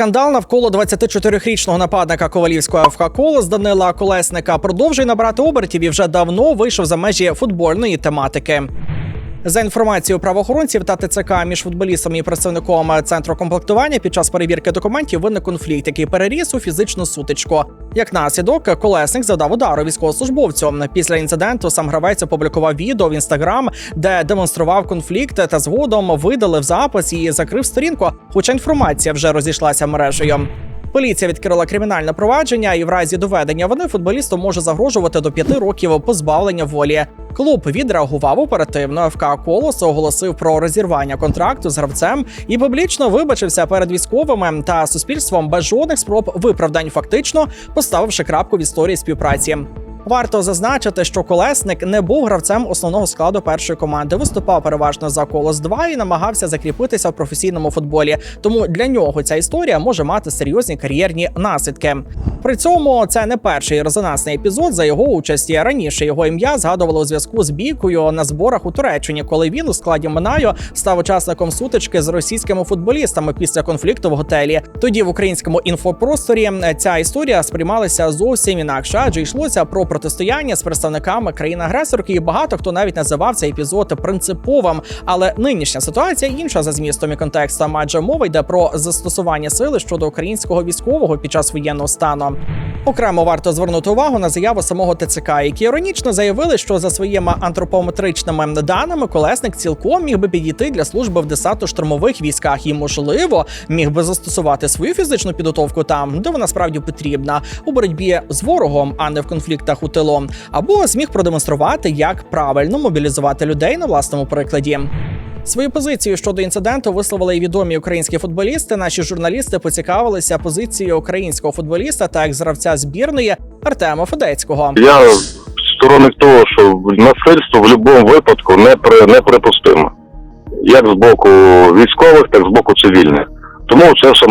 Скандал навколо 24-річного нападника Ковалівського ФК Колос Данила Колесника продовжує набрати обертів і вже давно вийшов за межі футбольної тематики. За інформацією правоохоронців та ТЦК між футболістом і представником центру комплектування під час перевірки документів виник конфлікт, який переріс у фізичну сутичку. Як наслідок, колесник завдав удару військовослужбовцю. Після інциденту сам гравець опублікував відео в інстаграм, де демонстрував конфлікт та згодом видалив запис і закрив сторінку. Хоча інформація вже розійшлася мережею. Поліція відкрила кримінальне провадження, і в разі доведення вини футболісту може загрожувати до п'яти років позбавлення волі. Клуб відреагував оперативно. ФК Колос оголосив про розірвання контракту з гравцем і публічно вибачився перед військовими та суспільством без жодних спроб виправдань, фактично поставивши крапку в історії співпраці. Варто зазначити, що колесник не був гравцем основного складу першої команди. Виступав переважно за колос 2 і намагався закріпитися в професійному футболі. Тому для нього ця історія може мати серйозні кар'єрні наслідки. При цьому це не перший резонансний епізод за його участі. Раніше його ім'я згадувало у зв'язку з бійкою на зборах у Туреччині, коли він у складі Минаю став учасником сутички з російськими футболістами після конфлікту в готелі. Тоді в українському інфопросторі ця історія сприймалася зовсім інакше, адже йшлося про протистояння з представниками країни-агресорки, і багато хто навіть називав цей епізод принциповим. Але нинішня ситуація інша за змістом і контекстом, адже мова йде про застосування сили щодо українського військового під час воєнного стану. Окремо варто звернути увагу на заяву самого ТЦК, які іронічно заявили, що за своїми антропометричними даними колесник цілком міг би підійти для служби в десантно-штурмових військах і, можливо, міг би застосувати свою фізичну підготовку там, де вона справді потрібна, у боротьбі з ворогом, а не в конфліктах у тилу, або зміг продемонструвати, як правильно мобілізувати людей на власному прикладі. Свою позицію щодо інциденту висловили і відомі українські футболісти. Наші журналісти поцікавилися позицією українського футболіста та екс-гравця збірної Артема Федецького. Я сторонник того, що насильство в будь-якому випадку не при, неприпустимо. Як з боку військових, так і з боку цивільних. Тому це все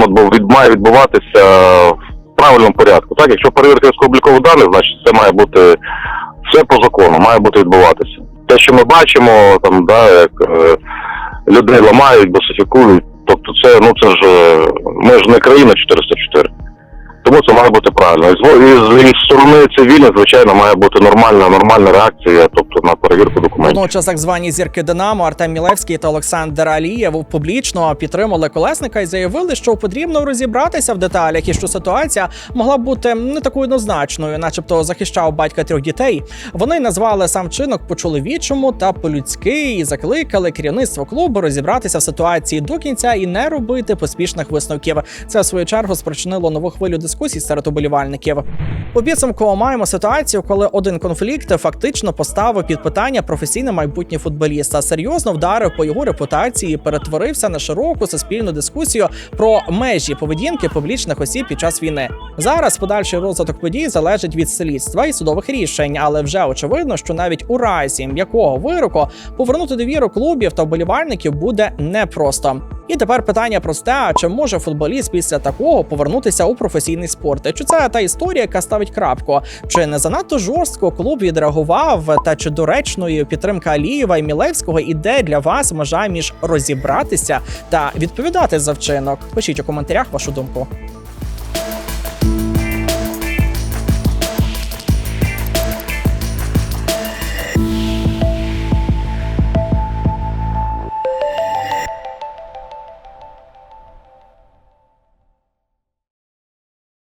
має відбуватися в правильному порядку. Так, якщо перевірка військово-облікових даних, значить це має бути все по закону, має бути відбуватися. Те, що ми бачимо, там, да, як е, людей ламають, босифікують, тобто це, ну це ж е, ми ж не країна 404. Тому це має бути правильно. І з, і з, і з сторони цивільних, звичайно, має бути нормальна, нормальна реакція, тобто на перевірку документів. Водночас так звані зірки Динамо Артем Мілевський та Олександр Алієв публічно підтримали колесника і заявили, що потрібно розібратися в деталях і що ситуація могла бути не такою однозначною, начебто захищав батька трьох дітей. Вони назвали сам вчинок по чоловічому та по-людськи і закликали керівництво клубу розібратися в ситуації до кінця і не робити поспішних висновків. Це в свою чергу спричинило нову хвилю дискусій серед уболівальників. У підсумку маємо ситуацію, коли один конфлікт фактично поставив під питання професійне майбутнє футболіста, серйозно вдарив по його репутації, і перетворився на широку суспільну дискусію про межі поведінки публічних осіб під час війни. Зараз подальший розвиток подій залежить від слідства і судових рішень, але вже очевидно, що навіть у разі м'якого вироку повернути довіру клубів та вболівальників буде непросто. І тепер питання просте: а чи може футболіст після такого повернутися у професійний спорт? Чи це та історія, яка ставить крапку? Чи не занадто жорстко клуб відреагував? Та чи доречною підтримка Алієва і Мілевського іде для вас межа між розібратися та відповідати за вчинок? Пишіть у коментарях вашу думку.